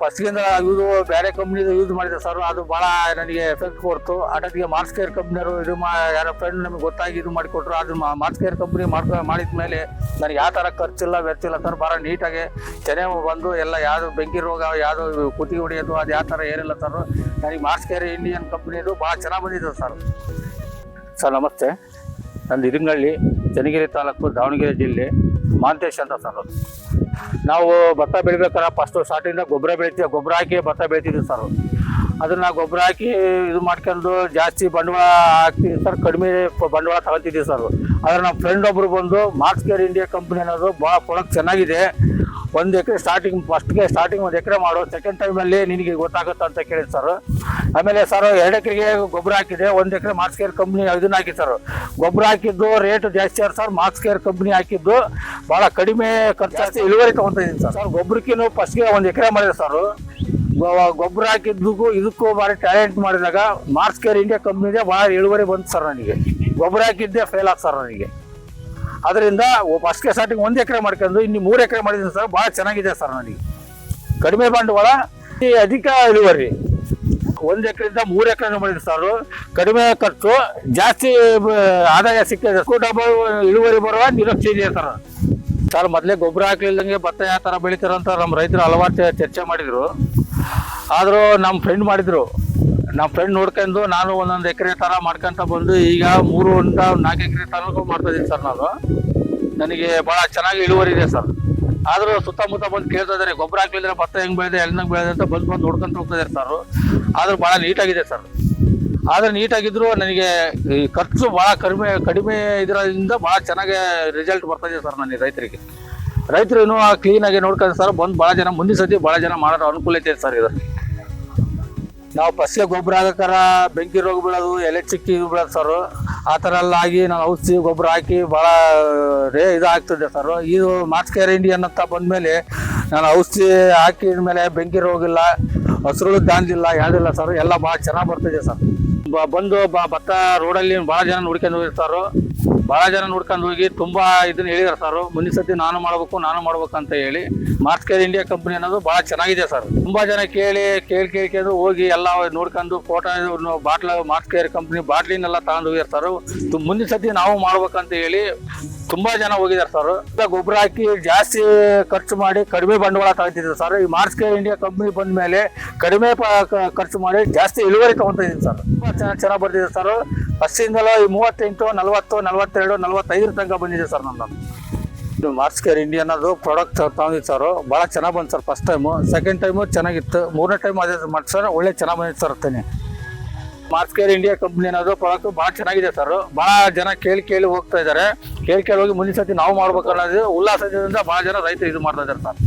ಫಸ್ಟ್ಗಿಂದ ಇದು ಬೇರೆ company use ಮಾಡಿದೆ ಸರ್ ಅದು ಭಾಳ ನನಗೆ ಎಫೆಕ್ಟ್ ಕೊಡ್ತು. ಅಟೋಟಿಗೆ ಮಾರ್ಸ್ ಕೇರ್ ಕಂಪ್ನಿಯವರು ಇದು ಮಾ ಯಾರೋ ಫ್ರೆಂಡ್ ನಮಗೆ ಗೊತ್ತಾಗಿ ಇದು ಮಾಡಿಕೊಟ್ರು. ಅದು ಮಾರ್ಸ್ ಕೇರ್ ಕಂಪ್ನಿ ಮಾಡ್ಕೊ ಮಾಡಿದ ಮೇಲೆ ನನಗೆ ಯಾವ ಥರ ಖರ್ಚಿಲ್ಲ, ವೆಚ್ಚ ಇಲ್ಲ ಸರ್ ಭಾಳ ನೀಟಾಗಿ ಚೆನ್ನಾಗಿ ಬಂದು ಎಲ್ಲ ಯಾವುದು ಬೆಂಕಿ ರೋಗ, ಯಾವುದು ಕುತಿ ಹೊಡೆಯೋದು, ಅದು ಯಾವ ಥರ ಏನಿಲ್ಲ ಸರ್ ನನಗೆ ಮಾರ್ಸ್ ಕೇರ್ ಇಂಡಿಯನ್ ಕಂಪ್ನಿದು ಭಾಳ ಚೆನ್ನಾಗಿ ಬಂದಿದೆ ಸರ್ ಸರ್ ನಮಸ್ತೆ. ನಂದು ಇರಿಂಗಳ್ಳಿ, ಚನ್ನಗಿರಿ ತಾಲೂಕು ದಾವಣಗೆರೆ ಜಿಲ್ಲೆ. ಮಾಂತೇಶ್ ಅಂತ ಸರ್. ನಾವು ಭತ್ತ ಬೆಳಿಬೇಕಾದ್ರೆ ಫಸ್ಟು ಸ್ಟಾರ್ಟಿಂದ ಗೊಬ್ಬರ ಬೆಳಿತೀವಿ, ಗೊಬ್ಬರ ಹಾಕಿ ಭತ್ತ ಬೆಳಿತಿದ್ವಿ ಸರ್ ಅದನ್ನ ಗೊಬ್ಬರ ಹಾಕಿ ಇದು ಮಾಡ್ಕೊಂಡು ಜಾಸ್ತಿ ಬಂಡವಾಳ ಹಾಕ್ತೀವಿ ಸರ್, ಕಡಿಮೆ ಬಂಡವಾಳ ತಗೊಳ್ತಿದ್ದೀವಿ ಸರ್ ಆದರೆ ನಮ್ಮ ಫ್ರೆಂಡ್ ಒಬ್ರು ಬಂದು ಮಾರ್ಕ್ಸ್ ಕೇರ್ ಇಂಡಿಯಾ ಕಂಪ್ನಿ ಅನ್ನೋದು ಭಾಳ ಪ್ರಾಡಕ್ಟ್ ಚೆನ್ನಾಗಿದೆ. ಒಂದು ಎಕರೆ ಸ್ಟಾರ್ಟಿಂಗ್ ಫಸ್ಟ್ಗೆ ಸ್ಟಾರ್ಟಿಂಗ್ ಒಂದು ಎಕರೆ ಮಾಡು ಸೆಕೆಂಡ್ ಟೈಮಲ್ಲಿ ನಿನಗೆ ಗೊತ್ತಾಗುತ್ತೆ ಅಂತ ಕೇಳಿ ಸರ್ ಆಮೇಲೆ ಸರ್ ಎರಡು ಎಕರೆಗೆ ಗೊಬ್ಬರ ಹಾಕಿದೆ ಒಂದು ಎಕರೆ ಮಾರ್ಕ್ಸ್ ಕೇರ್ ಕಂಪ್ನಿ ಇದನ್ನ ಹಾಕಿ ಸರ್ ಗೊಬ್ಬರ ಹಾಕಿದ್ದು ರೇಟ್ ಜಾಸ್ತಿ ಆದ್ರೆ ಸರ್ ಮಾರ್ಕ್ಸ್ ಕೇರ್ ಕಂಪ್ನಿ ಹಾಕಿದ್ದು ಭಾಳ ಕಡಿಮೆ ಖರ್ಚಾಗಿ ಇಳುವರಿ ತೊಗೊತಾ ಇದ್ದೀನಿ ಸರ್ ಸರ್ ಗೊಬ್ಬರಕ್ಕಿನ್ನು ಫಸ್ಟ್ಗೆ ಒಂದು ಎಕರೆ ಮಾಡಿದೆ ಸರ್ ಗೊಬ್ಬರ ಹಾಕಿದ್ದಕ್ಕೂ ಇದಕ್ಕೂ ಭಾರಿ ಟ್ಯಾಲೆಂಟ್ ಮಾಡಿದಾಗ ಮಾರ್ಕ್ಸ್ ಕೇರ್ ಇಂಡಿಯಾ ಕಂಪ್ನಿಗೆ ಭಾಳ ಇಳುವರಿ ಬಂತು ಸರ್ ನನಗೆ. ಗೊಬ್ಬರ ಹಾಕಿದ್ದೆ ಫೇಲ್ ಆಗ್ತಾರೆ ಸರ್ ನನಗೆ. ಅದರಿಂದ ಫಸ್ಟ್ಗೆ ಸ್ಟಾರ್ಟಿಂಗ್ ಒಂದು ಎಕರೆ ಮಾಡ್ಕೊಂಡು ಇನ್ನು ಮೂರು ಎಕರೆ ಮಾಡಿದ್ದೀನಿ ಸರ್ ಭಾಳ ಚೆನ್ನಾಗಿದೆ ಸರ್ ನನಗೆ. ಕಡಿಮೆ ಬಂಡವಾಳ ಅಧಿಕ ಇಳುವರಿ. ಒಂದು ಎಕರೆಯಿಂದ ಮೂರು ಎಕರೆ ಮಾಡಿದ್ದೀನಿ ಸರ್ ಕಡಿಮೆ ಖರ್ಚು, ಜಾಸ್ತಿ ಆದಾಯ ಸಿಕ್ಕಿದೆ ಡಬಲ್ ಇಳುವರಿ ಬರುವ ನಿರೀಕ್ಷೆ ಇದೆ ಸರ್. ಸರ್, ಮೊದಲೇ ಗೊಬ್ಬರ ಹಾಕ್ಲಿಲ್ದಂಗೆ ಭತ್ತ ಯಾವ ಥರ ಬೆಳಿತಾರಂತ ನಮ್ಮ ರೈತರು ಹಲವಾರು ಚರ್ಚೆ ಮಾಡಿದರು. ಆದರೂ ನಮ್ಮ ಫ್ರೆಂಡ್ ಮಾಡಿದರು. ನಮ್ಮ ಫ್ರೆಂಡ್ ನೋಡ್ಕೊಂಡು ನಾನು ಒಂದೊಂದು ಎಕರೆ ಥರ ಮಾಡ್ಕೊಂತ ಬಂದು ಈಗ ಮೂರು ಅಂತ ನಾಲ್ಕು ಎಕರೆ ತನಕ ಮಾಡ್ತಾ ಇದ್ದೀನಿ ಸರ್ ನಾನು. ನನಗೆ ಭಾಳ ಚೆನ್ನಾಗಿ ಇಳುವರಿ ಇದೆ ಸರ್. ಆದರೂ ಸುತ್ತಮುತ್ತ ಬಂದು ಕೇಳ್ತಾ ಇದ್ದಾರೆ ಗೊಬ್ಬರ ಹಾಕ್ಲಿದ್ರೆ ಭತ್ತ ಹೆಂಗೆ ಬೆಳೆದೆ ಎಲ್ಲಿನಂಗೆ ಬೆಳೆದೆ ಅಂತ ಬಂದು ಬಂದು ನೋಡ್ಕೊಂತ ಹೋಗ್ತಾ ಇದ್ದಾರೆ ಸರ್. ಆದರೂ ಭಾಳ ನೀಟಾಗಿದೆ ಸರ್. ಆದರೆ ನೀಟಾಗಿದ್ರು ನನಗೆ ಈ ಖರ್ಚು ಭಾಳ ಕಡಿಮೆ ಕಡಿಮೆ ಇದರಿಂದ ಭಾಳ ಚೆನ್ನಾಗಿ ರಿಸಲ್ಟ್ ಬರ್ತಾ ಸರ್ ನನಗೆ ರೈತರಿಗೆ. ರೈತರು ಕ್ಲೀನ್ ಕ್ಲೀನಾಗಿ ನೋಡ್ಕೊಂಡು ಸರ್ ಬಂದು ಭಾಳ ಜನ, ಮುಂದಿನ ಸತಿ ಭಾಳ ಜನ ಮಾಡೋ ಅನುಕೂಲತೆ ಇದೆ ಸರ್ ಇದು. ನಾವು ಫಸ್ಟ್ಗೆ ಗೊಬ್ಬರ ಹಾಕಕಾರ ಬೆಂಕಿ ರೋಗ ಬೀಳೋದು, ಎಲೆ ಚಿಕ್ಕಿ ಬೀಳೋದು ಸರ್ ಆ ಥರ ಎಲ್ಲ ಆಗಿ ನಾವು ಔಷಧಿ ಗೊಬ್ಬರ ಹಾಕಿ ಭಾಳ, ರೇ ಇದು ಆಗ್ತದೆ ಸರ್ ಇದು ಮಾಸ್ಕ್ ಕೇರ್ ಇಂಡಿಯನ್ ಅಂತ ಬಂದಮೇಲೆ ನಾನು ಔಷಧಿ ಹಾಕಿದ ಮೇಲೆ ಬೆಂಕಿ ರೋಗ ಇಲ್ಲ, ಹಸಿರುಳು ದಾಂದಿಲ್ಲ ಯಾವುದಿಲ್ಲ ಸರ್ ಎಲ್ಲ ಭಾಳ ಚೆನ್ನಾಗಿ ಬರ್ತಿದೆ ಸರ್ ಬಂದು ಭತ್ತ ರೋಡಲ್ಲಿ ಭಾಳ ಜನ ನೋಡ್ಕೊಂಡು ಹೋಗಿರ್ತಾರೋ. ಭಾಳ ಜನ ನೋಡ್ಕೊಂಡು ಹೋಗಿ ತುಂಬಾ ಇದನ್ನ ಹೇಳಿದಾರೆ ಸರ್ ಮುಂದಿನ ಸತಿ ನಾನು ಮಾಡಬೇಕು, ನಾನು ಮಾಡ್ಬೇಕು ಅಂತ ಹೇಳಿ ಮಾರ್ಚ್ ಕೇರ್ ಇಂಡಿಯಾ ಕಂಪನಿ ಅನ್ನೋದು ಬಹಳ ಚೆನ್ನಾಗಿದೆ ಸರ್ ತುಂಬಾ ಜನ ಕೇಳಿ ಕೇಳಿ ಕೇಳ್ಕೊಂಡು ಹೋಗಿ ಎಲ್ಲ ನೋಡ್ಕೊಂಡು photo bottle March care company ಬಾಟ್ಲಿನೆಲ್ಲ ತಗೊಂಡು ಹೋಗಿರ್ತಾರೆ ಸರ್ ಮುಂದಿನ ಸತಿ ನಾವು ಮಾಡ್ಬೇಕಂತ ಹೇಳಿ ತುಂಬಾ ಜನ ಹೋಗಿದ್ದಾರೆ ಸರ್ ಗೊಬ್ಬರ ಹಾಕಿ ಜಾಸ್ತಿ ಖರ್ಚು ಮಾಡಿ ಕಡಿಮೆ ಬಂಡವಾಳ ತಗೊತಿದ್ರು ಸರ್ ಈ ಮಾರ್ಚ್ ಕೇರ್ ಇಂಡಿಯಾ ಕಂಪನಿ ಬಂದ ಮೇಲೆ ಕಡಿಮೆ ಖರ್ಚು ಮಾಡಿ ಜಾಸ್ತಿ ಇಳುವರಿ ತಗೊಂತಿದ್ದೀನಿ ಸರ್ ತುಂಬಾ ಚೆನ್ನಾಗಿ ಚೆನ್ನಾಗಿ ಬರ್ತಿದೆ ಸರ್ ಫಸ್ಟಿಂದಲೂ ಈ ಮೂವತ್ತೆಂಟು, ನಲವತ್ತು, ನಲವತ್ತೆರಡು ನಲವತ್ತೈದರ ತನಕ ಬಂದಿದೆ ಸರ್ ನಮ್ಮದು ಇದು ಮಾರ್ಕ್ಸ್ ಕೇರ್ ಇಂಡಿಯಾ ಅನ್ನೋದು ಪ್ರಾಡಕ್ಟ್ ತಗೊಂಡಿದ್ದು ಸರ್. ಭಾಳ ಚೆನ್ನಾಗಿ ಬಂತು sir first time second time ಚೆನ್ನಾಗಿತ್ತು. ಮೂರನೇ ಟೈಮ್ ಅದೇ ಮಾಡಿ ಸರ್. ಒಳ್ಳೆ ಚೆನ್ನಾಗಿ ಬಂದಿತ್ತು ಸರ್ ತಾನೆ ಮಾರ್ಸ್ ಕೇರ್ ಇಂಡಿಯಾ ಕಂಪ್ನಿ ಅನ್ನೋದು ಪ್ರಾಡಕ್ಟ್ ಭಾಳ ಚೆನ್ನಾಗಿದೆ ಸರ್. ಭಾಳ ಜನ ಕೇಳಿ ಕೇಳಿ ಹೋಗ್ತಾ ಇದ್ದಾರೆ. ಕೇಳಿ ಕೇಳಿ ಹೋಗಿ ಮುಂದಿನ ಸತಿ ನಾವು ಮಾಡ್ಬೇಕು ಅನ್ನೋದು ಉಲ್ಲಾಸದಿಂದ ಭಾಳ ಜನ ರೈತರು ಇದು ಮಾಡ್ತಾ ಇದ್ದಾರೆ ಸರ್.